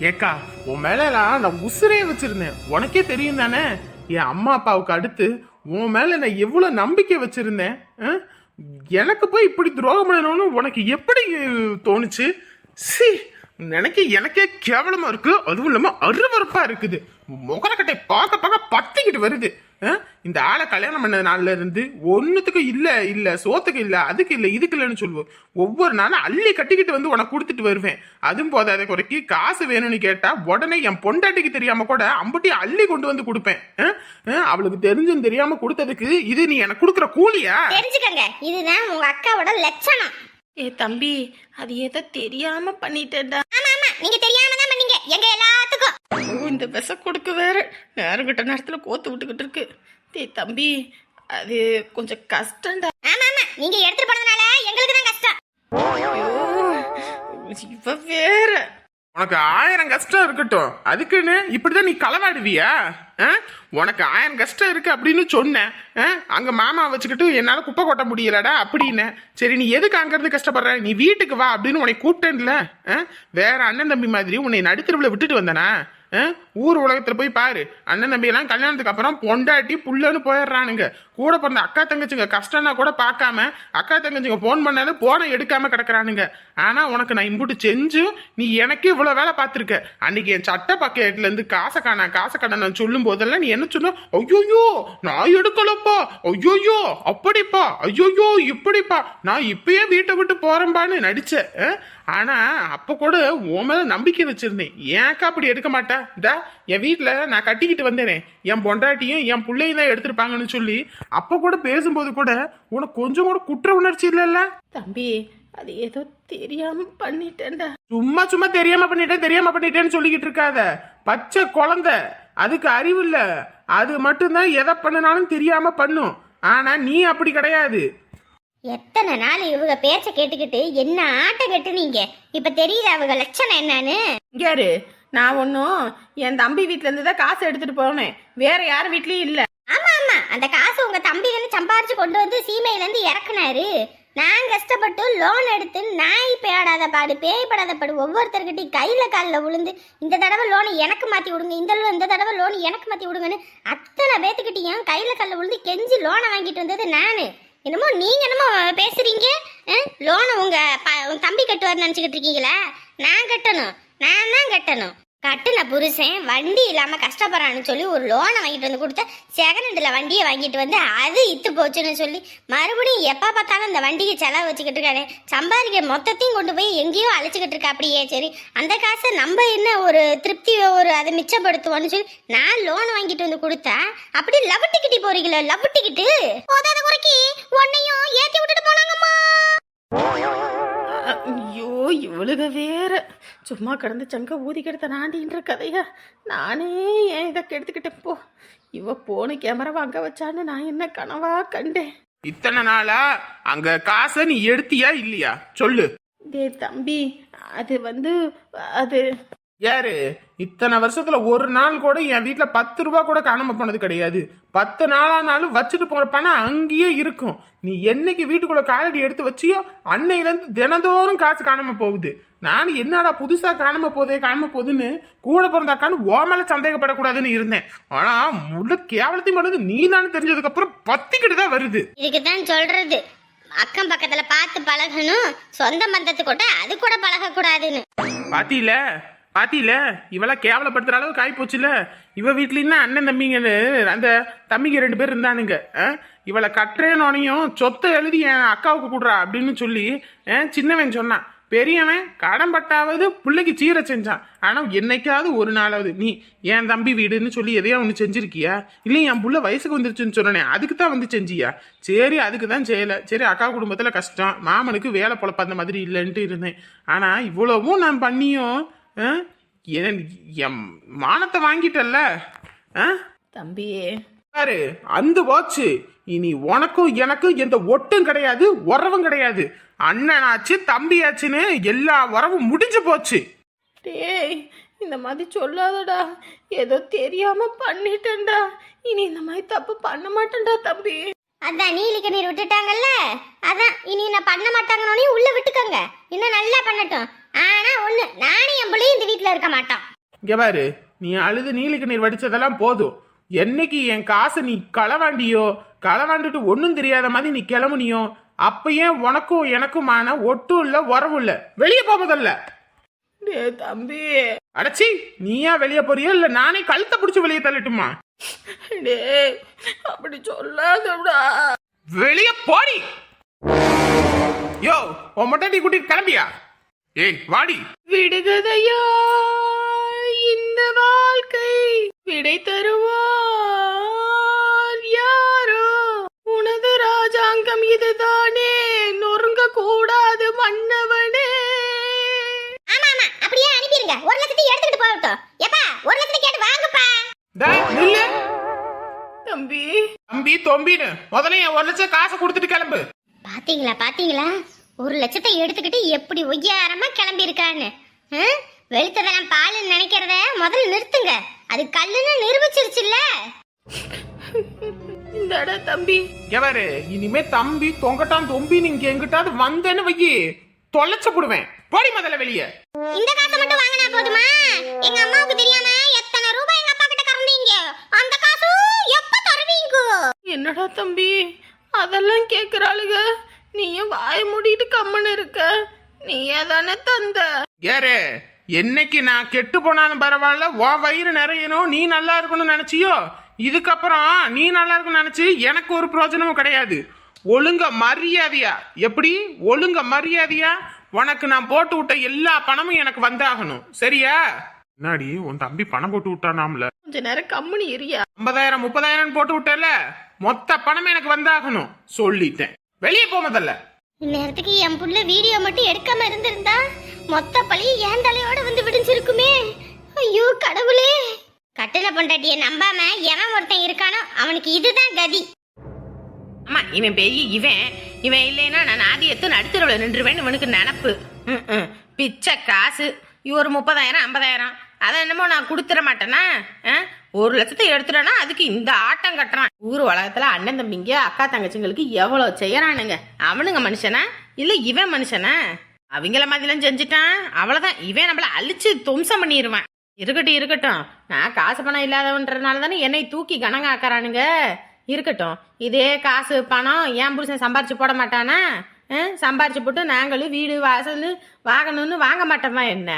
ஏக்கா உன் மேலலாம் நான் உசுரே வச்சிருந்தேன். உனக்கே தெரியும் தானே? என் அம்மா அப்பாவுக்கு அடுத்து உன் மேல நான் எவ்வளவு நம்பிக்கை வச்சிருந்தேன் எனக்கு போய் இப்படி துரோகம் பண்ணணும்னு உனக்கு எப்படி தோணுச்சு? சி நினைக்க எனக்கே கேவலமா இருக்கு. அதுவும் இல்லாம அருவறுப்பா இருக்குது. முகலக்கட்டை பார்க்க பார்க்க பத்திக்கிட்டு வருது. இந்த ஆளை கல்யாணம் பண்ண நாள்ல இருந்து ஒன்னுத்துக்கு இல்ல இல்ல சோத்துக்கு இல்ல அதுக்கு இல்ல இதுக்கு இல்லைன்னு சொல்லுவோம். ஒவ்வொரு நாளும் அள்ளி கட்டிக்கிட்டு வந்து உனக்கு கொடுத்துட்டு வருவேன். அதுவும் போதாத குறைக்கு காசு வேணும்னு கேட்டா உடனே என் பொண்டாட்டிக்கு தெரியாம கூட அம்புட்டி அள்ளி கொண்டு வந்து கொடுப்பேன். அவளுக்கு தெரிஞ்சும் தெரியாம கொடுத்ததுக்கு இது நீ எனக்கு கொடுக்குற கூலியா? தெரிஞ்சுக்கங்க. இதுதான் உங்க அக்காவோட லட்சணம். ஏ தம்பி அது ஏதோ தெரியாம பண்ணிட்டேன்டா. ஆமா ஆமா. நீங்க தெரியாம தான் பண்ணீங்க. எங்க எல்லாத்துக்கும் ஓ இந்த விச கொடுக்க வேற. நேரம் கிட்ட நேரத்துல கோத்து விட்டுக்கிட்டு இருக்கு. டேய் தம்பி அது கொஞ்சம் கஷ்டம்டா. ஆமா ஆமா. நீங்க எடுத்துட்டு போனதுனால எங்களுக்கு தான் கஷ்டம். ஐயோ இவ வேற. உனக்கு ஆயிரம் கஷ்டம் இருக்கட்டும். அதுக்குன்னு இப்படிதான் நீ களவாடுவியா? ஆ? உனக்கு ஆயிரம் கஷ்டம் இருக்கு அப்படின்னு சொன்னேன். ஆ? அங்க மாமா வச்சுக்கிட்டு என்னால குப்பை கொட்ட முடியலடா அப்படின்னு. சரி நீ எதுக்கு அங்க இருந்து கஷ்டப்படுற? நீ வீட்டுக்கு வா அப்படின்னு உன்னை கூப்பிட்டேன்ல. ஆ? வேற அண்ணன் தம்பி மாதிரி உன்னை நடுத்தருவில் விட்டுட்டு வந்தனா? ஊர் உலகத்தில் போய் பாரு. அண்ணன் தம்பி எல்லாம் கல்யாணத்துக்கு அப்புறம் பொண்டாட்டி புள்ளன்னு போயிடுறானுங்க. கூட பிறந்த அக்கா தங்கச்சிங்க கஷ்டம்னா கூட பார்க்காம அக்கா தங்கச்சிங்க ஃபோன் பண்ணாலும் போனை எடுக்காம கிடக்குறானுங்க. ஆனால் உனக்கு நான் இம்புட்டு செஞ்சும் நீ எனக்கே இவ்வளோ வேலை பார்த்துருக்க. அன்னைக்கு என் சட்ட பக்கெட்லேருந்து காசை காணா காசை காண நான் சொல்லும் போதெல்லாம் நீ என்ன சொன்ன? ஐயோயோ நான் எடுக்கலப்பா. ஐயோயோ அப்படிப்பா. ஐயோயோ இப்படிப்பா. நான் இப்பயே வீட்டை விட்டு போகிறேன்பான்னு நடித்தேன் ஆ? ஆனா அப்ப கூட உன் மேல நம்பிக்கை வச்சிருந்தேன். ஏன்க்கா அப்படி எடுக்க மாட்டா? இந்தா என் வீட்டுல நான் கட்டிக்கிட்டு வந்தேனே. என் பொண்டாட்டியும் என் பிள்ளையும் தான் எடுத்திருப்பாங்கன்னு சொல்லி அப்ப கூட பேசும்போது கூட உனக்கு கொஞ்சம் கூட குற்ற உணர்ச்சி இல்லைல்ல? தம்பி அது ஏதோ தெரியாம பண்ணிட்டேன்டா. சும்மா சும்மா தெரியாம பண்ணிட்டேன் தெரியாம பண்ணிட்டேன்னு சொல்லிக்கிட்டு இருக்காத. பச்சை குழந்தை அதுக்கு அறிவு இல்ல. அது மட்டும்தான் எதை பண்ணினாலும் தெரியாம பண்ணும். ஆனா நீ அப்படி கிடையாது. எத்தனை நாள் இவங்க பேச்ச கேட்டுக்கிட்டு என்ன ஆட்டம் கெட்டு நீங்க இப்ப தெரியுது அவங்க லட்சணம் என்னன்னு? யாரு? நான் ஒன்றும் என் தம்பி வீட்ல இருந்து தான் காசு எடுத்துட்டு போனேன். வேற யார் வீட்லயும் இல்ல. ஆமா ஆமா. அந்த காசு உங்க தம்பி தானே சம்பாரிச்சு கொண்டு வந்து சீமையில இருந்து இறக்குனாரு. நான் கஷ்டப்பட்டு லோன் எடுத்து நாய் பேடாத பாடு பேய் படாத பாடு ஒவ்வொருத்தர்கிட்டையும் கையில காலில் விழுந்து இந்த தடவை லோன் எனக்கு மாத்தி விடுங்க இந்த இந்த தடவை லோன் எனக்கு மாத்தி விடுங்கன்னு அத்தனை பேத்துக்கிட்டையும் கையில காலில் விழுந்து கெஞ்சி லோனை வாங்கிட்டு வந்தது நானு. என்னமோ நீங்க என்னமோ பேசுறீங்க? லோனை உங்க ப- உங்கள் தம்பி கட்டுவார் நினச்சிக்கிட்டு இருக்கீங்களா? நான் கட்டணும். நான் தான் கட்டணும். கட்டின புருஷன் வண்டி இல்லாமல் கஷ்டப்படுறான்னு சொல்லி ஒரு லோனை வாங்கிட்டு வந்து கொடுத்த செகண்ட் ஹேண்ட்ல வண்டியை வாங்கிட்டு வந்து அது இத்து போச்சுன்னு சொல்லி மறுபடியும் எப்போ பார்த்தாலும் இந்த வண்டிக்கு செலவு வச்சுக்கிட்டு இருக்கானே. சம்பாதிக்க மொத்தத்தையும் கொண்டு போய் எங்கேயோ அழைச்சிக்கிட்டு இருக்கா அப்படியே. சரி அந்த காசை நம்ம என்ன ஒரு திருப்தி ஒரு அதை மிச்சப்படுத்துவோம்னு சொல்லி நான் லோன் வாங்கிட்டு வந்து கொடுத்தா அப்படி லவட்டிக்கிட்டி போறீங்களா லவட்டிக்கிட்டு. போதாத குறைக்கு உன்னையும் ஏற்றி விட்டுட்டு போனாங்கம்மா. ஐயோ இவளுக வேற. சும்மா கடந்து சங்க ஊதி கிடத்த நாண்டின்ற கதையா நானே ஏன் இதை கெடுத்துக்கிட்டேன்? போ. இவ போன கேமராவை அங்க வச்சான்னு நான் என்ன கனவா கண்டேன்? இத்தனை நாளா அங்க காசை நீ எடுத்தியா இல்லையா? சொல்லு. டேய் தம்பி அது வந்து அது யாரு? இத்தனை வருஷத்துல ஒரு நாள் கூட என் வீட்ல பத்து ரூபா கூட காணாம போனது கிடையாது. பத்து நாளானாலும் வச்சுட்டு போற பணம் அங்கேயே இருக்கும். நீ என்னைக்கு வீட்டுக்குள்ள காலடி எடுத்து வச்சியோ அன்னையில இருந்து தினந்தோறும் காசு காணாம போகுது. நான் என்னடா புதுசா காணாம போதே காணாம போகுதுன்னு கூட பிறந்த அக்கான்னு ஓ மேல சந்தேகப்படக்கூடாதுன்னு இருந்தேன். ஆனா முழு கேவலத்தையும் பண்ணது நீ தான் தெரிஞ்சதுக்கு அப்புறம் பத்திக்கிட்டு தான் வருது. இதுக்கு தான் சொல்றது. அக்கம் பக்கத்துல பார்த்து பழகணும். சொந்த பந்தத்து கூட அது கூட பழகக்கூடாதுன்னு. பாத்தியில பாத்தியில இவளை கேவலப்படுத்துற அளவுக்கு ஆகி போச்சுல இவ வீட்லயும் அண்ணன் தம்பிங்க அந்த தம்பிங்க ரெண்டு பேர் இருந்தானுங்க. ஆ? இவளை கட்டுறேனோனையும் சொத்தை எழுதி என் அக்காவுக்கு கொடுறா அப்படின்னு சொல்லி ஆ, சின்னவன் சொன்னான். பெரியவன் கடன் பட்டாவது பிள்ளைக்கு சீரை செஞ்சான். ஆனால் என்னைக்காவது ஒரு நாளாவது நீ என் தம்பி வீடுன்னு சொல்லி எதையா ஒன்று செஞ்சிருக்கியா? இல்லை என் புள்ள வயசுக்கு வந்துருச்சுன்னு சொன்னேன் அதுக்கு தான் வந்து செஞ்சியா? சரி அதுக்கு தான் செய்யலை. சரி அக்கா குடும்பத்தில் கஷ்டம். மாமனுக்கு வேலை பொழப்ப அந்த மாதிரி இல்லைன்ட்டு இருந்தேன். ஆனால் இவ்வளவும் நான் பண்ணியும் என் மானத்தை வாங்கிட்டல்ல? ஆ? தம்பி. பாரு அந்த வாட்ச். இனி உனக்கும் எனக்கும் எந்த ஒட்டும் கிடையாது உறவும் கிடையாது. அண்ணனாச்சு தம்பியாச்சுன்னு எல்லா உறவும் முடிஞ்சு போச்சு. டேய் இந்த மாதிரி சொல்லாதடா. ஏதோ தெரியாம பண்ணிட்டேன்டா. இனி இந்த மாதிரி தப்பு பண்ண மாட்டேன்டா தம்பி. அதான் நீலிக்க நீர் விட்டுட்டாங்கல்ல? அதான் இனி நான் பண்ண மாட்டாங்கன்னு உள்ள விட்டுக்கோங்க. இன்னும் நல்லா பண்ணட்டும். ஆனா ஒண்ணு நானும் என் பிள்ளையும் இந்த வீட்ல இருக்க மாட்டோம். இங்க பாரு நீ அழுது நீலிக்கு நீர் வடிச்சதெல்லாம் போதும். என்னைக்கு என் காசை நீ களவாண்டியோ களவாண்டுட்டு ஒன்றும் தெரியாத மாதிரி நீ கிளம்புனியோ அப்பயே உனக்கும் எனக்குமான ஒட்டும் இல்ல உறவும் இல்ல. வெளியே போ முதல்ல. டே தம்பி. அடச்சி நீயா வெளியே போறியா இல்ல நானே கழுத்தை பிடிச்சி வெளியே தள்ளட்டுமா? டே அப்படி சொல்லாதடா. வெளியே போடி. யோ உன் மொட்டாட்டி கூட்டிட்டு கிளம்பியா? ஏய் வாடி. விடுகதையா இந்த வாழ்க்கை விடை தருவார் யாரோ? உனது ராஜாங்கம் இதுதானே நொறுங்க கூடாது மன்னவனே. ஆமா ஆமா அப்படியே அனுப்பிடுங்க ஒரு லட்சத்தை எடுத்துக்கிட்டு போகட்டும் எப்பா ஒரு லட்சத்தை கேட்டு வாங்கப்பா. தம்பி. தம்பி தொம்பின்னு. முதல்ல என் ஒரு லட்சம் காசை கொடுத்துட்டு கிளம்பு. பாத்தீங்களா பாத்தீங்களா? ஒரு லட்சத்தை எடுத்துக்கிட்டு எப்படி ஒய்யாரமா கிளம்பி இருக்கான்னு வெளுத்ததெல்லாம் பாலுன்னு நினைக்கிறத முதல்ல நிறுத்துங்க. அது கல்லுன்னு நிரூபிச்சிருச்சுல்ல. இந்தடா தம்பி. எவரு இனிமே தம்பி தொங்கட்டான் தொம்பி நீங்க எங்கிட்டாவது வந்தேன்னு வையி. தொலைச்சு போடுவேன். போடி முதல்ல வெளியே. இந்த காசை மட்டும் வாங்கினா போதுமா? எங்க அம்மாவுக்கு தெரியாம எத்தனை ரூபாய் எங்க அப்பா கிட்ட கறந்தீங்க? அந்த காசு எப்ப தருவீங்க? என்னடா தம்பி? அதெல்லாம் கேக்குறாளுக. நீயும் வாய மூடிட்டு கம்மன்னு இருக்க. நீயே தானே தந்த. ஏறு என்னைக்கு நான் கெட்டு போனாலும் பரவாயில்ல உன் வயிறு நிறையணும் நீ நல்லா இருக்கணும்னு நினைச்சியோ? இதுக்கப்புறம் நீ நல்லா இருக்கணும்னு நினைச்சு எனக்கு ஒரு பிரயோஜனமும் கிடையாது. ஒழுங்க மரியாதையா? எப்படி? ஒழுங்க மரியாதையா? உனக்கு நான் போட்டு விட்ட எல்லா பணமும் எனக்கு வந்தாகணும். சரியா? முன்னாடி உன் தம்பி பணம் போட்டு விட்டானாம்ல? கொஞ்ச நேரம் கம்முனு இரியா. ஐம்பதாயிரம் முப்பதாயிரம் போட்டு விட்டல மொத்த பணம் எனக்கு வந்தாகணும். சொல்லிட்டேன். வெளியே போ முதல்ல. இந்நேரத்துக்கு என் புள்ள வீடியோ மட்டும் எடுக்காம இருந்திருந்தா மொத்த பழி என் தலையோட வந்து விடிஞ்சிருக்குமே ஐயோ கடவுளே. கட்டில பொண்டாட்டிய நம்பாம எவன் ஒருத்தன் இருக்கானோ அவனுக்கு இதுதான் கதி. ஆமா இவன் பெரிய இவன் இவன் இல்லைன்னா நான் ஆதி எத்து நடுத்தரவில் நின்றுவேன் இவனுக்கு நினப்பு. ம், ம். பிச்சை காசு. ஒரு முப்பதாயிரம் ஐம்பதாயிரம். அதை என்னமோ நான் கொடுத்துட மாட்டேனா? ஆ? ஒரு லட்சத்தை எடுத்துட்டேன்னா அதுக்கு இந்த ஆட்டம் கட்டுறான். ஊர் உலகத்துல அண்ணன் தம்பிங்க அக்கா தங்கச்சிங்களுக்கு எவ்வளவு செய்யறானுங்க. அவனுங்க மனுஷனா? இல்ல இவன் மனுஷனா? அவங்கள மாதிரிலாம் செஞ்சுட்டான். அவ்வளவுதான். இவன் நம்மள அழிச்சு தும்சம் பண்ணிடுவான் இருக்கட்டும் இருக்கட்டும். நான் காசு பணம் இல்லாதவன்றதுனால தானே என்னை தூக்கி கணங்காக்குறானுங்க இருக்கட்டும். இதே காசு பணம் ஏன் புருஷன் சம்பாரிச்சு போட மாட்டானா? சம்பாரிச்சு போட்டு நாங்களும் வீடு வாசல் வாங்கணும்னு வாங்க மாட்டோமா என்ன?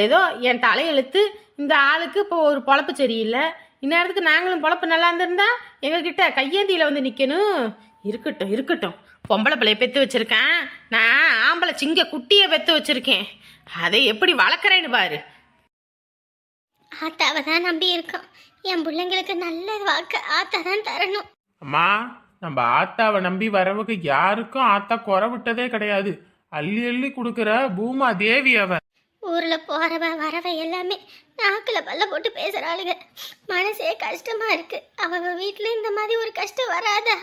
ஏதோ என் தலையெழுத்து இந்த ஆளுக்கு இப்போ ஒரு பொழப்பு சரியில்லை. இந்நேரத்துக்கு நாங்களும் பொழப்பு நல்லா இருந்திருந்தா எங்ககிட்ட கையேந்தியில வந்து நிக்கணும். இருக்கட்டும் இருக்கட்டும். பொம்பளை பிள்ளைய பெத்து வச்சிருக்கேன். நான் ஆம்பளை சிங்க குட்டியை பெத்து வச்சிருக்கேன். அதை எப்படி வளர்க்குறேன்னு பாரு. ஆத்தாவை தான் நம்பி இருக்கோம். என் பிள்ளைங்களுக்கு நல்ல வாக்கு ஆத்தா தான் தரணும். அம்மா நம்ம ஆத்தாவை நம்பி வரவுக்கு யாருக்கும் ஆத்தா குறை விட்டதே கிடையாது. அள்ளி அள்ளி கொடுக்குற பூமா தேவி அவ ஊரில் போகிறவ வரவ எல்லாமே நாக்கில் பல்ல போட்டு பேசுறாளுங்க. மனசே கஷ்டமாக இருக்குது அவ வீட்டில் இந்த மாதிரி ஒரு கஷ்டம் வராதா?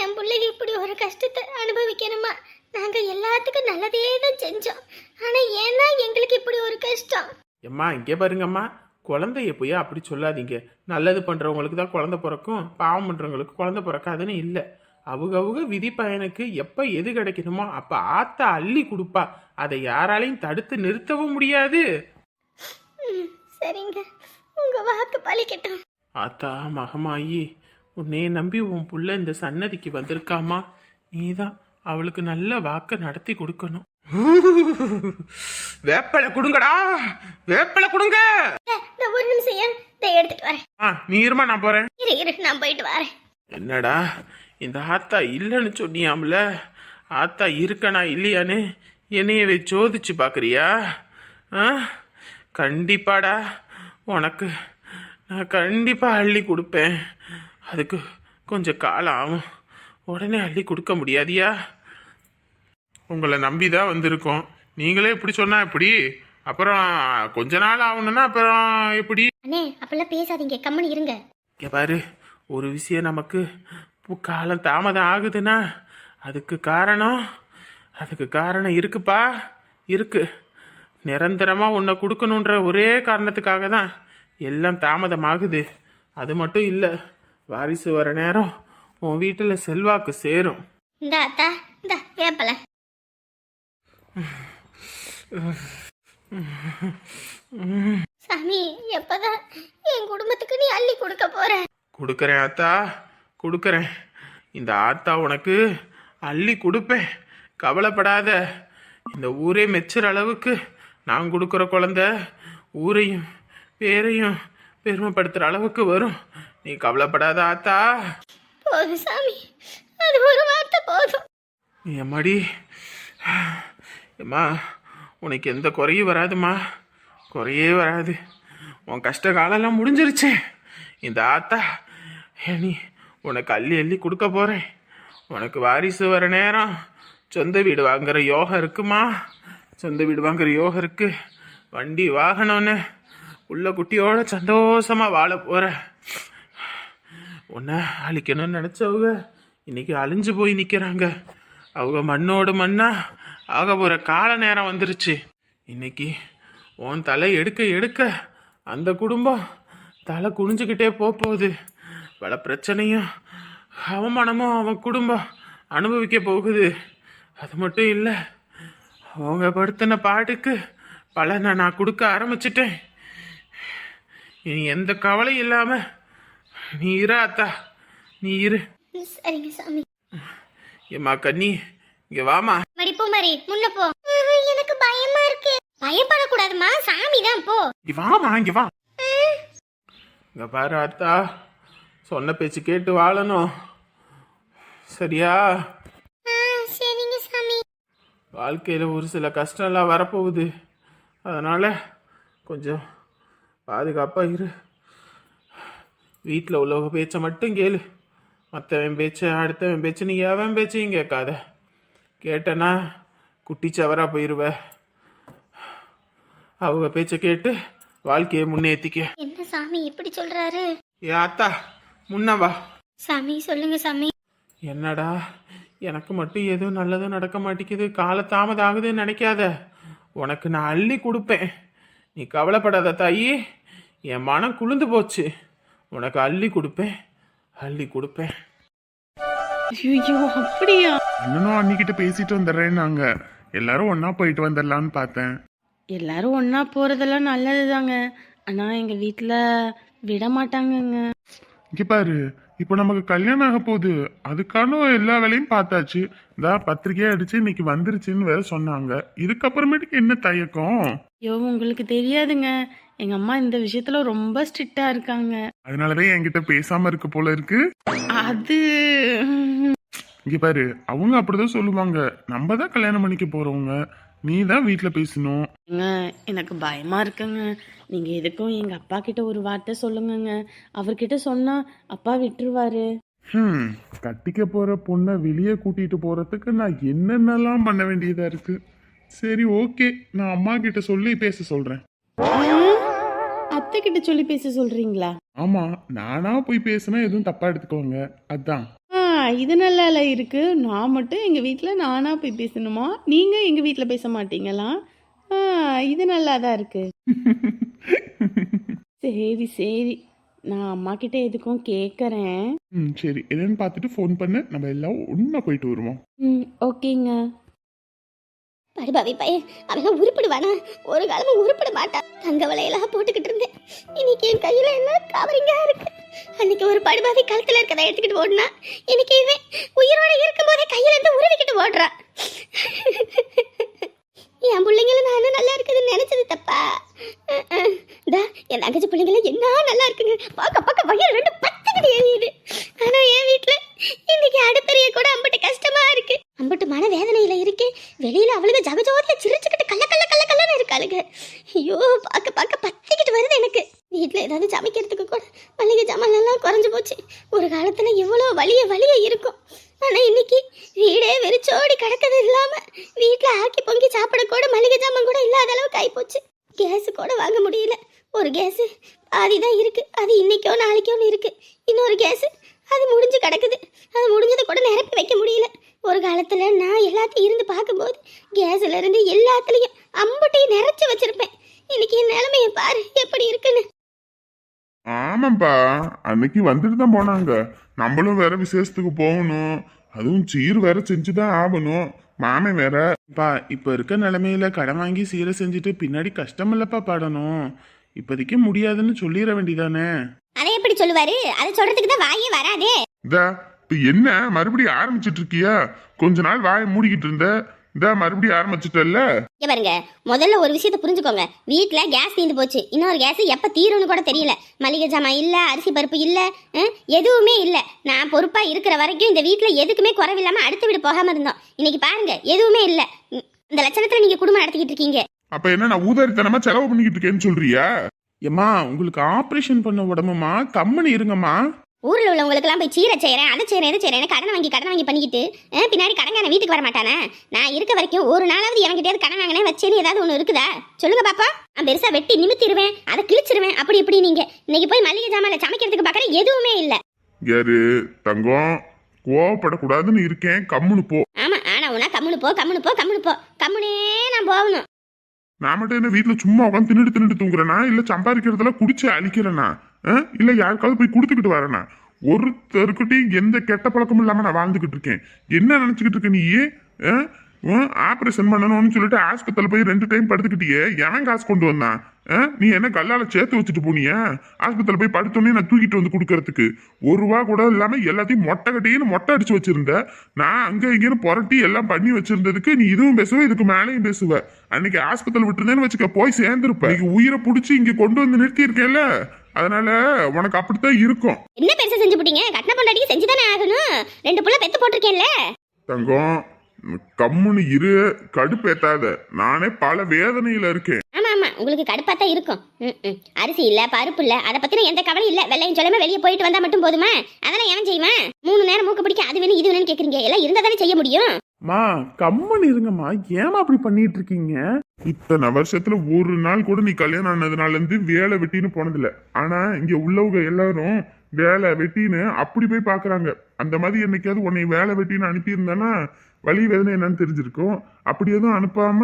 என் பிள்ளைங்க இப்படி ஒரு கஷ்டத்தை அனுபவிக்கணுமா? நாங்கள் எல்லாத்துக்கும் நல்லதே தான் செஞ்சோம். ஆனால் ஏன்னா எங்களுக்கு இப்படி ஒரு கஷ்டம்? எம்மா இங்கே பாருங்கம்மா. குழந்தைய போய் அப்படி சொல்லாதீங்க. நல்லது பண்ணுறவங்களுக்கு தான் குழந்தை பிறக்கும் பாவம் பண்ணுறவங்களுக்கு குழந்தை பிறக்காதுன்னு இல்லை. அவங்க அவங்க விதி பயனுக்கு எப்ப எது கிடைக்கணுமோ அப்ப ஆத்தா அள்ளி கொடுப்பா. அதை யாராலையும் தடுத்து நிறுத்தவும் முடியாது. சரிங்க. உங்க வாக்கு பலிக்கட்டும் ஆத்தா மகமாயி உன்னைய நம்பி உன் புள்ள இந்த சன்னதிக்கு வந்திருக்காமா? நீதான் அவளுக்கு நல்ல வாக்க நடத்தி கொடுக்கணும். வேப்பலை கொடுங்கடா. வேப்பலை கொடுங்க. ஒரு நிமிஷம் எடுத்துட்டு வரேன். ஆ நீ இருமா நான் போறேன். இரு இரு நான் போயிட்டு வரேன். என்னடா? இந்த ஆத்தா இல்லைன்னு சொன்னியாம்ல? ஆத்தா இருக்கனா இல்லையான்னு என்னையவே சோதிச்சு பார்க்குறியா ஆ? கண்டிப்பாடா. உனக்கு நான் கண்டிப்பாக அள்ளி கொடுப்பேன். அதுக்கு கொஞ்சம் காலம் ஆகும். உடனே அள்ளி கொடுக்க முடியாதியா? உங்களை நம்பி தான் வந்திருக்கோம். நீங்களே இப்படி சொன்னா எப்படி? அப்புறம் கொஞ்ச நாள் ஆகணும்னா அப்புறம் எப்படி? அண்ணே அப்பெல்லாம் பேசாதீங்க. கம்மன் இருங்க. இங்க பாரு ஒரு விஷயம் நமக்கு காலம் தாமதம் ஆகுதுன்னா அதுக்கு காரணம் அதுக்கு காரணம் இருக்குப்பா. இருக்கு. நிரந்தரமா உன்னை கொடுக்கணுன்ற ஒரே காரணத்துக்காக தான் எல்லாம் தாமதமாகுது. அது மட்டும் இல்லை வாரிசு வர நேரம் உன் வீட்டில் செல்வாக்கு சேரும். அத்தா சாமி எப்பதான் என் குடும்பத்துக்கு நீ அள்ளி கொடுக்க போற? கொடுக்குறேன் ஆத்தா கொடுக்குறேன். இந்த ஆத்தா உனக்கு அள்ளி கொடுப்பேன். கவலைப்படாத. இந்த ஊரே மெச்சுற அளவுக்கு நான் கொடுக்குற குழந்த ஊரையும் பேரையும் பெருமைப்படுத்துகிற அளவுக்கு வரும். நீ கவலைப்படாத ஆத்தா. போதும் சாமி. அது ஒரு வார்த்தை போதும். எம்மாடி? எம்மா உனக்கு எந்த குறையும் வராதும்மா. குறையே வராது. உன் கஷ்ட காலம்லாம் முடிஞ்சிருச்சே. இந்த ஆத்தா நீ உனக்கு அள்ளி அள்ளி கொடுக்க போகிறேன் உனக்கு வாரிசு வர நேரம். சொந்த வீடு வாங்குற யோகம் இருக்குமா? சொந்த வீடு வாங்குற யோகம் இருக்கு. வண்டி வாகனம்னு. உள்ள குட்டியோட சந்தோஷமாக வாழ போகிற உன்னை அழிக்கணும்னு நினச்சவங்க இன்றைக்கி அழிஞ்சு போய் நிற்கிறாங்க அவங்க மண்ணோடு மண்ணா ஆக போகிற கால நேரம் வந்துருச்சு. இன்னைக்கு உன் தலை எடுக்க எடுக்க அந்த குடும்பம் தலை குனிஞ்சுக்கிட்டே போக போகுது. பல பிரச்சனையும் அவமானமும் அவன் குடும்பம் அனுபவிக்க போகுது. அது மட்டும் இல்லை அவங்க படுத்தின பாட்டுக்கு பலனை நான் கொடுக்க ஆரம்பிச்சிட்டேன். இனி எந்த கவலையும் இல்லாம நீ இரு அத்தா நீ இரு. சரிங்க சாமி. ஏம்மா கண்ணி இங்க வாமா மடிப்போ மாதிரி முன்ன போ. எனக்கு பயமா இருக்கு. பயப்படக்கூடாதுமா சாமி தான் போ. இங்க வாமா இங்க வா. இங்க பாரு அத்தா. சொன்ன பேச்சு கேட்டு வாழணும். சரியா? சரிங்க சாமி. வாழ்க்கையில் ஒரு சில கஷ்டம்லாம் வரப்போகுது. அதனால் கொஞ்சம் பாதுகாப்பாக இரு. வீட்டில் உள்ளவங்க பேச்சை மட்டும் கேளு. மற்றவன் பேச்சை அடுத்தவன் பேச்சு நீ எவன் பேச்சையும் கேட்காத. கேட்டனா குட்டி சவரா போயிடுவ அவங்க பேச்சை கேட்டு வாழ்க்கையை முன்னேற்றிக்க என்ன சாமி இப்படி சொல்றாரு? ஏ அத்தா முன்ன வா சாமி சொல்லுங்க சாமி. என்னடா எனக்கு மட்டும் எதுவும் நல்லதும் நடக்க மாட்டேங்குது. காலதாமதம் ஆகுதுன்னு நினைக்காத. உனக்கு நான் அள்ளி கொடுப்பேன். நீ கவலைப்படாத தாயி. என் மனம் குளிர்ந்து போச்சு. உனக்கு அள்ளி கொடுப்பேன். அள்ளி கொடுப்பேன். ஐயோ அப்படியா? அண்ணனும் அன்னிக்கிட்ட பேசிட்டு வந்துடுறேன்னாங்க. எல்லாரும் ஒண்ணா போயிட்டு வந்துடலான்னு பார்த்தேன். எல்லாரும் ஒன்றா போகிறதெல்லாம் நல்லது தாங்க ஆனால் எங்கள் வீட்டில் விட மாட்டாங்கங்க இங்க பாரு இப்போ நமக்கு கல்யாணம் ஆக போகுது. அதுக்கான எல்லா வேலையும் பார்த்தாச்சு. இந்த பத்திரிக்கையா அடிச்சு இன்னைக்கு வந்துருச்சுன்னு வேற சொன்னாங்க. இதுக்கப்புறமேட்டுக்கு என்ன தயக்கம்? ஐயோ உங்களுக்கு தெரியாதுங்க. எங்கள் அம்மா இந்த விஷயத்தில் ரொம்ப ஸ்ட்ரிக்டாக இருக்காங்க. அதனாலதான் என்கிட்ட பேசாம இருக்க போல இருக்கு. அது இங்க பாரு அவங்க அப்படிதான் சொல்லுவாங்க. நம்ம தான் கல்யாணம் பண்ணிக்க போறவங்க. நீ தான் வீட்டுல பேசணும். ஏங்க எனக்கு பயமாக இருக்குங்க. நீங்கள் எதுக்கும் எங்கள் அப்பா கிட்ட ஒரு வார்த்தை சொல்லுங்கங்க. அவர்கிட்ட சொன்னால் அப்பா விட்டுருவாரு. ஹம் கட்டிக்க போற பொண்ணை வெளியே கூட்டிட்டு போறதுக்கு நான் என்னென்னலாம் பண்ண வேண்டியதா இருக்கு? சரி ஓகே. நான் அம்மா கிட்ட சொல்லி பேச சொல்றேன். அத்தை கிட்ட சொல்லி பேச சொல்கிறீங்களா ஆமா நானா போய் பேசினா எதுவும் தப்பா எடுத்துக்கோங்க. அதான். இது நல்லா இருக்கு. நான் மட்டும் எங்கள் வீட்டில் நானாக போய் பேசணுமா? நீங்கள் எங்கள் வீட்டில் பேச மாட்டீங்களா? இது நல்லா தான் இருக்கு. சரி சரி. நான் அம்மா கிட்ட எதுக்கும் கேட்குறேன் ம் சரி. என்னன்னு பார்த்துட்டு ஃபோன் பண்ணு. நம்ம எல்லாம் ஒண்ணா போயிட்டு வருவோம். ம் ஓகேங்க. படுபாவி பையன் அவன் உருப்பிடுவானா? ஒரு காலமும் உருப்பிட மாட்டான். தங்க வலையெல்லாம் போட்டுக்கிட்டு இருந்தேன். இன்னைக்கு என் கையில என்ன கவரிங்கா இருக்கு? அன்னைக்கு ஒரு படுபாவி கழுத்துல இருக்கதை எடுத்துக்கிட்டு ஓடுனா இன்னைக்கு இவன் உயிரோட இருக்கும்போதே கையில இருந்து உருவிக்கிட்டு ஓடுறான். என் பிள்ளைங்கள நான் நல்லா இருக்குதுன்னு நினைச்சது தப்பா? தா என் தங்கச்சி பிள்ளைங்கள என்ன நல்லா இருக்குங்க பார்க்க பார்க்க வயல் ரெண்டு பத்துக்கிட்டு எரியுது. ஆனா என் வீட்டுல இன்னைக்கு அடுப்பறிய கூட அம்பட்டு கஷ்டமா இருக்கு. அம்பட்டு மன வேதனையில இருக்கு வெளியில அவளுங்க ஜகஜோதியா சிரிச்சுக்கிட்டு கல்ல கல்ல கல்ல கல்லன்னு இருக்காளுங்க. ஐயோ பார்க்க பார்க்க பத்திக்கிட்டு வருது எனக்கு. வீட்டில் ஏதாவது சமைக்கிறதுக்கு கூட மளிகை ஜாமான் எல்லாம் குறைஞ்சு போச்சு. ஒரு காலத்தில் எவ்வளோ வலிய வலிய இருக்கும். ஆனால் இன்னைக்கு வீடே வெறிச்சோடி கிடக்கிறது இல்லாமல் வீட்டில் ஆக்கி பொங்கி சாப்பிட கூட மளிகை ஜாமான் கூட இல்லாத அளவுக்கு ஆகிப்போச்சு கேஸு கூட வாங்க முடியல. ஒரு கேஸ் பாதி தான் இருக்கு. அது இன்னைக்கோ நாளைக்கோன்னு இருக்குது இன்னொரு கேஸு அது முடிஞ்சு கிடக்குது. அது முடிஞ்சதை கூட நிரப்பி வைக்க முடியல. ஒரு காலத்தில் நான் எல்லாத்தையும் இருந்து பார்க்கும்போது கேஸ்ல இருந்து அம்புட்டையும் நிறைச்சு வச்சுருப்பேன். இன்னைக்கு என் நிலைமைய பாரு எப்படி இருக்குன்னு. ஆமாப்பா அன்னைக்கு வந்துட்டு தான் போனாங்க. நம்மளும் வேற விசேஷத்துக்கு போகணும். அதுவும் சீர் வேற செஞ்சுதான் ஆகணும். மாமன் வேற பா இப்ப இருக்க நிலைமையில கடன் வாங்கி சீரை செஞ்சுட்டு பின்னாடி கஷ்டமில்லப்பா பாடணும். இப்போதைக்கு முடியாதுன்னு சொல்லிட வேண்டியதானே அதை எப்படி சொல்லுவாரு? அதை சொல்றதுக்கு தான் வாயே வராதே. இப்ப என்ன? மறுபடியும் ஆரம்பிச்சிட்டு இருக்கியா? கொஞ்ச நாள் வாயை மூடிக்கிட்டு இருந்த. இதா மறுபடியும் ஆரம்பிச்சிட்டல்ல? இங்க பாருங்க முதல்ல ஒரு விஷயத்தை புரிஞ்சுக்கோங்க. வீட்ல கேஸ் தீர்ந்து போச்சு. இன்னொரு கேஸ் எப்ப தீரும்னு கூட தெரியல. மளிகை ஜாமான் இல்ல அரிசி பருப்பு இல்ல எதுவுமே இல்ல. நான் பொறுப்பா இருக்கிற வரைக்கும் இந்த வீட்ல எதுக்குமே குறைவில்லாம அடுத்த வீடு போகாம இருந்தோம். இன்னைக்கு பாருங்க எதுவுமே இல்ல. இந்த லட்சணத்துல நீங்க குடும்பம் நடத்திக்கிட்டு இருக்கீங்க. அப்ப என்ன நான் ஊதாரித்தனமா செலவு பண்ணிக்கிட்டு இருக்கேன்னு சொல்றியா? ஏம்மா உங்களுக்கு ஆப்ரேஷன் பண்ண உடம்புமா? கம்மனி இருங்கம்மா. ஊர்ல உள்ளவங்களுக்கெல்லாம் போய் சீரை செய்யறேன் அதை செய்யறேன் இதை செய்யறேன் கடன் வாங்கி கடன் வாங்கி பண்ணிக்கிட்டு பின்னாடி கடங்கான வீட்டுக்கு வர மாட்டானே நான் இருக்க வரைக்கும் ஒரு நாளாவது என்கிட்டயாவது கடன் வாங்கினேன் வச்சேன்னு ஏதாவது ஒன்று இருக்குதா? சொல்லுங்க பாப்பா. நான் பெருசா வெட்டி நிமித்திடுவேன் அதை கிழிச்சிருவேன் அப்படி இப்படி நீங்க. இன்னைக்கு போய் மளிகை ஜாமான்ல சமைக்கிறதுக்கு பார்க்கற எதுவுமே இல்ல. யாரு? தங்கம் கோவப்படக்கூடாதுன்னு இருக்கேன் கம்முன்னு போ. ஆமா ஆனா உனா கம்முனு போ கம்முனு போ கம்முனு போ. கம்முனே நான் போகணும். நான் மட்டும் என்ன வீட்டுல சும்மா உட்காந்து தின்னுட்டு தின்னுட்டு தூங்குறேனா? இல்ல சம்பாதிக்கிறதுல குடிச்சு அழிக்கிறேனா? இல்லை யாருக்காவது போய் கொடுத்துக்கிட்டு வரேனா? ஒருத்தருக்கிட்டையும் எந்த கெட்ட பழக்கமும் இல்லாமல் நான் வாழ்ந்துக்கிட்டு இருக்கேன். என்ன நினச்சிக்கிட்டு இருக்க நீ ஆப்ரேஷன் பண்ணணும்னு சொல்லிட்டு ஆஸ்பத்திரியில் போய் ரெண்டு டைம் படுத்துக்கிட்டியே. எவன் காசு கொண்டு வந்தான்? நீ என்ன கல்லால சேர்த்து வச்சுட்டு போனியா? ஆஸ்பத்திரியில போய் படுத்தோன்னே நான் தூக்கிட்டு வந்து கொடுக்கறதுக்கு. ஒரு ரூபா கூட இல்லாம எல்லாத்தையும் மொட்டை கட்டின்னு மொட்டை அடிச்சு வச்சிருந்த. நான் அங்க இங்கன்னு புரட்டி எல்லாம் பண்ணி வச்சிருந்ததுக்கு நீ இதுவும் பேசுவ இதுக்கு மேலேயும் பேசுவ. அன்னைக்கு ஆஸ்பத்திரி விட்டுருந்தேன்னு வச்சுக்க போய் சேர்ந்துருப்ப. இன்னைக்கு உயிரை புடிச்சு இங்க கொண்டு வந்து நிறுத்தி இருக்கேன்ல அதனால உனக்கு அப்படித்தான் இருக்கும். என்ன பெருசா செஞ்சு போட்டீங்க? கட்டின பொண்டாட்டிக்கு செஞ்சு தானே ஆகணும். ரெண்டு புள்ள பெத்து போட்டிருக்கேன்ல. தங்கம் கம்முன்னு இரு கடுப்பேத்தாத. நானே பல வேதனையில இருக்கேன். ஆமா உங்களுக்கு கடுப்பா தான் இருக்கும். ம், ம். அரிசி இல்ல பருப்பு இல்ல அதை பத்தின எந்த கவலையும் இல்ல. வெள்ளையும் சொல்லாம வெளியே போயிட்டு வந்தா மட்டும் போதுமா? அதெல்லாம் எவன் செய்வான்? மூணு நேரம் மூக்கு பிடிக்க அது வேணும் இது வேணும்னு கேக்குறீங்க. எல்லாம் இருந்தா தானே செய்ய முடியும்? மா கம்மன் இருங்கம்மா. ஏமா அப்படி பண்ணிட்டு இருக்கீங்க? இத்தனை வருஷத்துல ஒரு நாள் கூட நீ கல்யாணம் ஆனதுனால இருந்து வேலை வெட்டின்னு போனதில்ல. ஆனா இங்க உள்ளவங்க எல்லாரும் வேலை வெட்டின்னு அப்படி போய் பாக்குறாங்க. அந்த மாதிரி என்னைக்காவது உன்னை வேலை வெட்டின்னு அனுப்பியிருந்தானா? வழி வேதனை என்னன்னு தெரிஞ்சிருக்கும். அப்படி எதுவும் அனுப்பாம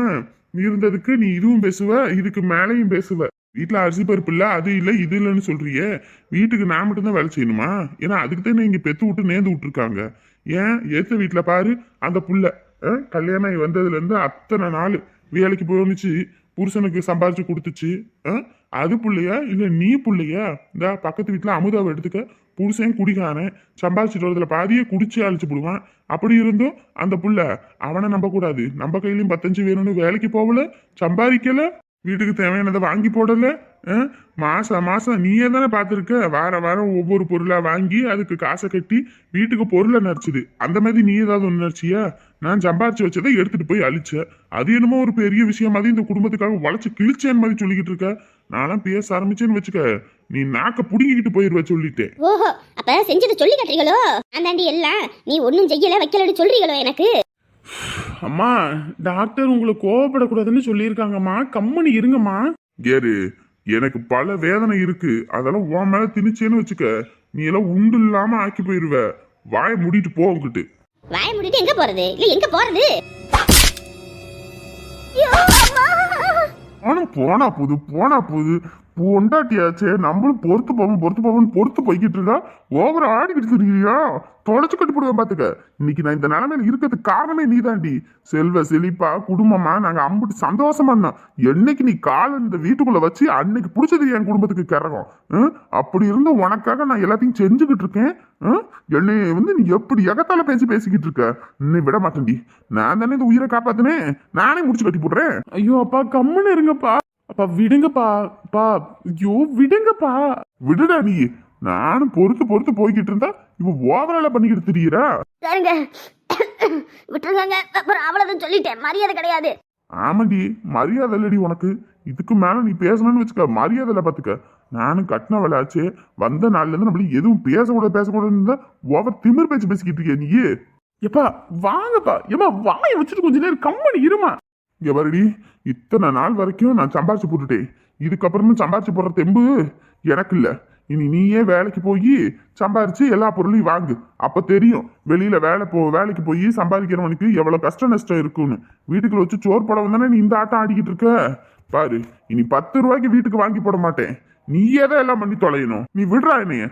இருந்ததுக்கு நீ இதுவும் பேசுவ இதுக்கு மேலையும் பேசுவ. வீட்டுல அரிசி பருப்பு இல்ல அது இல்ல இது இல்லைன்னு சொல்றியே. வீட்டுக்கு நான் மட்டும்தான் வேலை செய்யணுமா? ஏன்னா அதுக்கு தானே இங்க பெத்து விட்டு நேர்ந்து விட்டுருக்காங்க. ஏன்? ஏத்த வீட்டுல பாரு அந்த புள்ள. கல்யாணம் ஆகி வந்ததுல இருந்து அத்தனை நாள் வேலைக்கு போனுச்சு புருஷனுக்கு சம்பாரிச்சு கொடுத்துச்சு. அது புள்ளையா? இல்ல நீ புள்ளையா? இந்த பக்கத்து வீட்டுல அமுதாவை எடுத்துக்க. புருஷன் குடிகாரன் சம்பாரிச்சிட்டு வரதுல பாதியை குடிச்சு அழிச்சு போடுவான். அப்படி இருந்தும் அந்த புள்ள அவனை நம்ப கூடாது நம்ம கையிலயும் பத்தஞ்சு வேணும்னு வேலைக்கு போகல சம்பாதிக்கல வீட்டுக்கு தேவையானதை வாங்கி போடல மாசம் மாசம் நீயே தானே பார்த்துருக்க? வார வாரம் ஒவ்வொரு பொருளா வாங்கி அதுக்கு காசை கட்டி வீட்டுக்கு பொருளை நடிச்சுது அந்த மாதிரி நீ ஏதாவது ஒன்று நடிச்சியா நான் சம்பாரிச்சு வச்சதை எடுத்துட்டு போய் அழிச்ச. அது என்னமோ ஒரு பெரிய விஷயம் மாதிரி இந்த குடும்பத்துக்காக உழைச்சி கிழிச்சேன் மாதிரி சொல்லிக்கிட்டு இருக்க. நான்லாம் பேச ஆரம்பிச்சேன்னு வச்சுக்க. நீ நாக்க புடுங்கிக்கிட்டு போயிருவ சொல்லிட்டேன் ஓஹோ அப்ப செஞ்சதை சொல்லி கட்டுறீங்களோ? அந்தாண்டி எல்லாம் நீ ஒன்னும் செய்யல வைக்கலன்னு சொல்றீங்களோ எனக்கு? அம்மா டாக்டர் உங்களை கோவப்படக்கூடாதுன்னு சொல்லியிருக்காங்கம்மா. கம்மனி இருங்கம்மா. கேரு எனக்கு பல வேதனை இருக்கு. அதெல்லாம் உன் மேல திணிச்சேன்னு வச்சுக்க நீ எல்லாம் உண்டு இல்லாம ஆக்கி போயிருவ. வாயை மூடிட்டு போ உங்ககிட்ட வாய முடிட்டு எங்க போறது? இல்ல எங்க போறது. ஆனா போனா போது போனா போது. பொண்டாட்டியாச்சே நம்மளும் பொறுத்து போவோம் பொறுத்து போவோம்னு பொறுத்து போய்கிட்டு இருக்கா ஓவர ஆடிக்கிட்டு இருக்கிறியா? தொலைச்சு கட்டி போடுவேன் பாத்துக்க. இன்னைக்கு நான் இந்த நிலைமையில இருக்கிறதுக்கு காரணமே நீதாண்டி. செல்வ செழிப்பா குடும்பமா நாங்க அம்பிட்டு சந்தோஷமா இருந்தோம். என்னைக்கு நீ கால இந்த வீட்டுக்குள்ள வச்சு அன்னைக்கு பிடிச்சது என் குடும்பத்துக்கு கிறகம் அப்படி இருந்து உனக்காக நான் எல்லாத்தையும் செஞ்சுக்கிட்டு இருக்கேன். என்னை வந்து நீ எப்படி எகத்தால பேசி பேசிக்கிட்டு இருக்க? இன்னும் விட மாட்டேன்டி. நான் தானே இந்த உயிரை காப்பாத்தினேன். நானே முடிச்சு கட்டி போடுறேன். ஐயோ அப்பா கம்முன்னு இருங்கப்பா. அப்பா விடுங்கப்பா. பா ஐயோ விடுங்கப்பா. விடுடா நீ. நானும் பொறுத்து பொறுத்து போய்கிட்டு இருந்தா இவ ஓவரால பண்ணிக்கிட்டு தெரியுறா. சரிங்க. விட்டுருங்க அப்புறம் அவ்வளவுதான் சொல்லிட்டேன். மரியாதை கிடையாது. ஆமாடி. மரியாதை இல்லடி உனக்கு. இதுக்கு மேல நீ பேசணும்னு வச்சுக்க. மரியாதை இல்லை பாத்துக்க. நானும் கட்டின விளையாச்சு வந்த நாள்ல இருந்து நம்மள எதுவும் பேசக்கூடாது பேசக்கூடாதுன்னு தான் ஓவர் திமிர் பேச்சு பேசிக்கிட்டு இருக்கிய நீ எப்பா வாங்கப்பா. ஏமா வாயை வச்சுட்டு கொஞ்ச நேரம் கம்மனி இருமா. இங்கே வருடி இத்தனை நாள் வரைக்கும் நான் சம்பாரிச்சு போட்டுட்டேன். இதுக்கப்புறமும் சம்பாரிச்சு போடுற தெம்பு எனக்கு இல்லை இனி நீயே வேலைக்கு போய் சம்பாரிச்சு எல்லா பொருளையும் வாங்கு. அப்போ தெரியும் வெளியில் வேலை போ வேலைக்கு போய் சம்பாதிக்கிறவனுக்கு எவ்வளோ கஷ்ட நஷ்டம் இருக்குன்னு. வீட்டுக்குள்ள வச்சு சோறு போட வந்தானே நீ இந்த ஆட்டம் ஆடிக்கிட்டு இருக்க? பாரு இனி பத்து ரூபாய்க்கு வீட்டுக்கு வாங்கி போட மாட்டேன். நீயே தான் எல்லாம் பண்ணி தொலையணும். நீ விடுறா என்னைய.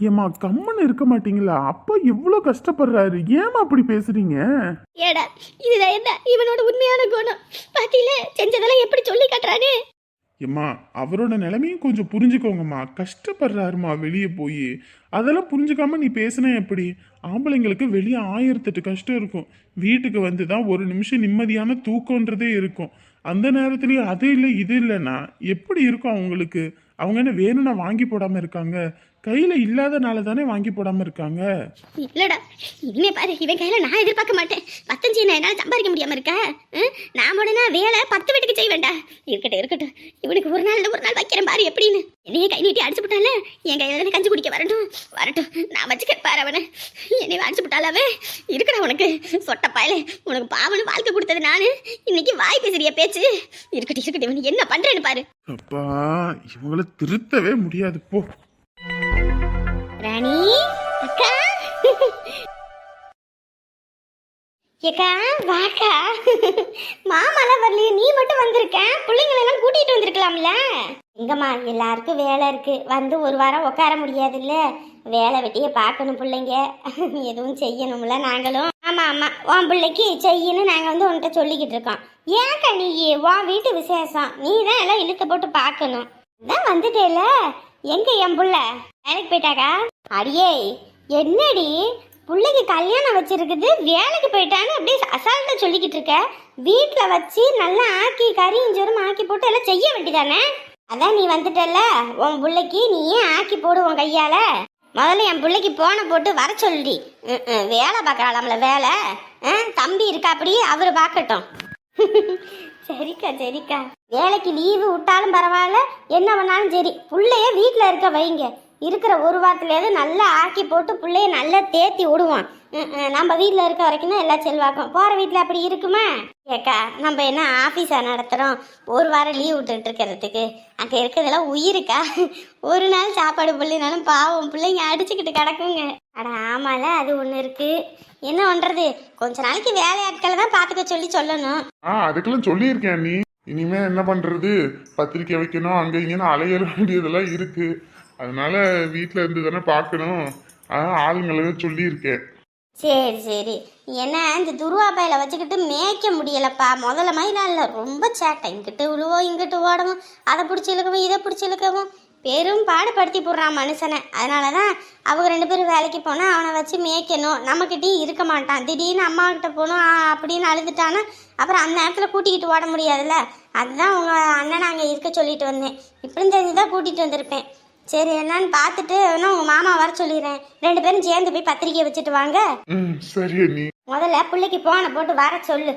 ஏமா கம்மன்னு இருக்க மாட்டீங்களா? அப்பா எவ்வளோ கஷ்டப்படுறாரு. ஏமா அப்படி பேசுறீங்க? ஏடா இதுதான் என்ன? இவனோட உண்மையான குணம். பாத்தீல செஞ்சதெல்லாம் எப்படி சொல்லி காட்டுறானே? ஏம்மா அவரோட நிலைமையும் கொஞ்சம் புரிஞ்சுக்கோங்கம்மா. கஷ்டப்படுறாருமா வெளியே போய். அதெல்லாம் புரிஞ்சுக்காம நீ பேசுனா எப்படி? ஆம்பளைங்களுக்கு வெளியே ஆயிரத்தெட்டு கஷ்டம் இருக்கும். வீட்டுக்கு வந்து தான் ஒரு நிமிஷம் நிம்மதியான தூக்கன்றதே இருக்கும். அந்த நேரத்துலயும் அது இல்லை இது இல்லைன்னா எப்படி இருக்கும் அவங்களுக்கு? அவங்க என்ன வேணும்னா வாங்கி போடாம இருக்காங்க? கையில இல்லாதனால தானே வாங்கி போடாம இருக்காங்க? இல்லடா இவனே பாரு இவன் கையில நான் எதிர்பார்க்க மாட்டேன். பத்தஞ்சு நான் என்னால சம்பாதிக்க முடியாம இருக்கா? நான் உடனே வேலை பத்து வீட்டுக்கு செய்ய வேண்டாம் இருக்கட்டும் இருக்கட்டும். இவனுக்கு ஒரு நாள் ஒரு நாள் வைக்கிறேன் பாரு எப்படின்னு. என்னைய கை நீட்டி அடிச்சு விட்டால என் கையில தானே கஞ்சி குடிக்க வரட்டும். வரட்டும் நான் வச்சு பாரு அவனை. என்னைய அடிச்சு விட்டாலாவே இருக்கடா உனக்கு. சொட்ட பயலே உனக்கு பாவனு வாழ்க்கை கொடுத்தது நானு. இன்னைக்கு வாய் பேசுறிய பேச்சு? இருக்கட்டும் இருக்கட்டும் இவன் என்ன பண்றேன்னு பாரு. அப்பா இவங்கள திருத்தவே முடியாது. போ. மணி. அக்கா. ஏக்கா வாக்கா. மாமாலாம் வரலையே நீ மட்டும் வந்திருக்க? பிள்ளைங்களெல்லாம் கூட்டிட்டு வந்திருக்கலாம்ல? எங்கம்மா எல்லாருக்கும் வேலை இருக்கு. வந்து ஒரு வாரம் உட்கார முடியாதுல்ல? வேலை வெட்டிய பார்க்கணும் பிள்ளைங்க. எதுவும் செய்யணும்ல நாங்களும். ஆமா ஆமா. உன் பிள்ளைக்கு செய்யணும் நாங்க வந்து உன்கிட்ட சொல்லிக்கிட்டு இருக்கோம். ஏன்க்கா நீ? உன் வீட்டு விசேஷம். நீ தான் எல்லாம் இழுத்து போட்டு பார்க்கணும். தான் வந்துட்டேல எங்க என் புள்ள? வேலைக்கு போயிட்டாக்கா? அடியே என்னடி? பிள்ளைக்கு கல்யாணம் வச்சிருக்குது வேலைக்கு போயிட்டான்னு அப்படியே அசால்ட்டாக சொல்லிக்கிட்டு இருக்க. வீட்டில் வச்சு நல்லா ஆக்கி கறியும் இஞ்சோரும் ஆக்கி போட்டு எல்லாம் செய்ய வேண்டியதானே? அதான் நீ வந்துட்டல்ல உன் பிள்ளைக்கு நீயே ஆக்கி போடு உன் கையால. முதல்ல என் பிள்ளைக்கு போனை போட்டு வர சொல்லி ம், வேலை பார்க்கறாளாம்ல வேலை. ஆ, தம்பி இருக்கா அப்படி அவர் பார்க்கட்டும். சரிக்கா சரிக்கா. வேலைக்கு லீவு விட்டாலும் பரவாயில்ல என்ன பண்ணாலும் சரி. பிள்ளைய வீட்டில் இருக்க வைங்க. இருக்கிற ஒரு வாரத்துலேயாவது நல்லா ஆக்கி போட்டு பிள்ளைய நல்லா தேத்தி விடுவோம். நம்ம வீட்டில் இருக்க வரைக்கும் தான் எல்லாம் செல்வாக்கும். போகிற வீட்டில் அப்படி இருக்குமா? ஏக்கா நம்ம என்ன ஆஃபீஸாக நடத்துகிறோம் ஒரு வாரம் லீவ் விட்டுட்டு இருக்கிறதுக்கு. அங்கே இருக்கிறதெல்லாம் உயிருக்கா? ஒரு நாள் சாப்பாடு பிள்ளைனாலும் பாவம் பிள்ளைங்க அடிச்சுக்கிட்டு கிடக்குங்க. அட ஆமால அது ஒன்று இருக்குது என்ன பண்ணுறது கொஞ்ச நாளைக்கு வேலையாட்களை தான் பார்த்துக்க சொல்லி சொல்லணும். ஆ அதுக்கெல்லாம் சொல்லியிருக்கேன் நீ. இனிமே என்ன பண்ணுறது பத்திரிக்கை வைக்கணும் அங்கே இங்கேன்னு அலைய வேண்டியதெல்லாம் இருக்குது அதனால வீட்ல இருந்து தானே பார்க்கணும். அதான் ஆளுங்களுக்கு சொல்லியிருக்கேன். சரி சரி. ஏன்னா இந்த துருவா துருவாப்பையில வச்சுக்கிட்டு மேய்க்க முடியலப்பா. முதல்ல மாதிரி இல்லை ரொம்ப சேட்டை இங்கிட்டு விழுவோம் இங்கிட்டு ஓடவும் அதை பிடிச்சி இழுக்கவும் இதை பிடிச்சி இழுக்கவும். பெரும் பாடுபடுத்தி போடுறான் மனுஷனை. அதனால தான் அவங்க ரெண்டு பேரும் வேலைக்கு போனால் அவனை வச்சு மேய்க்கணும். நம்மக்கிட்டேயும் இருக்க மாட்டான். திடீர்னு அம்மா கிட்ட போகணும் அப்படின்னு அழுதுட்டானா அப்புறம் அந்த நேரத்தில் கூட்டிக்கிட்டு ஓட முடியாதுல்ல? அதுதான் உங்கள் அண்ணனை அங்கே இருக்க சொல்லிட்டு வந்தேன். இப்படி தெரிஞ்சு தான் கூட்டிகிட்டு வந்திருப்பேன். சரி என்னன்னு பார்த்துட்டு வேணா உங்கள் மாமா வர சொல்லிடுறேன். ரெண்டு பேரும் சேர்ந்து போய் பத்திரிக்கை வச்சுட்டு வாங்க. ம் சரி நீ முதல்ல பிள்ளைக்கு போனை போட்டு வர சொல்லு.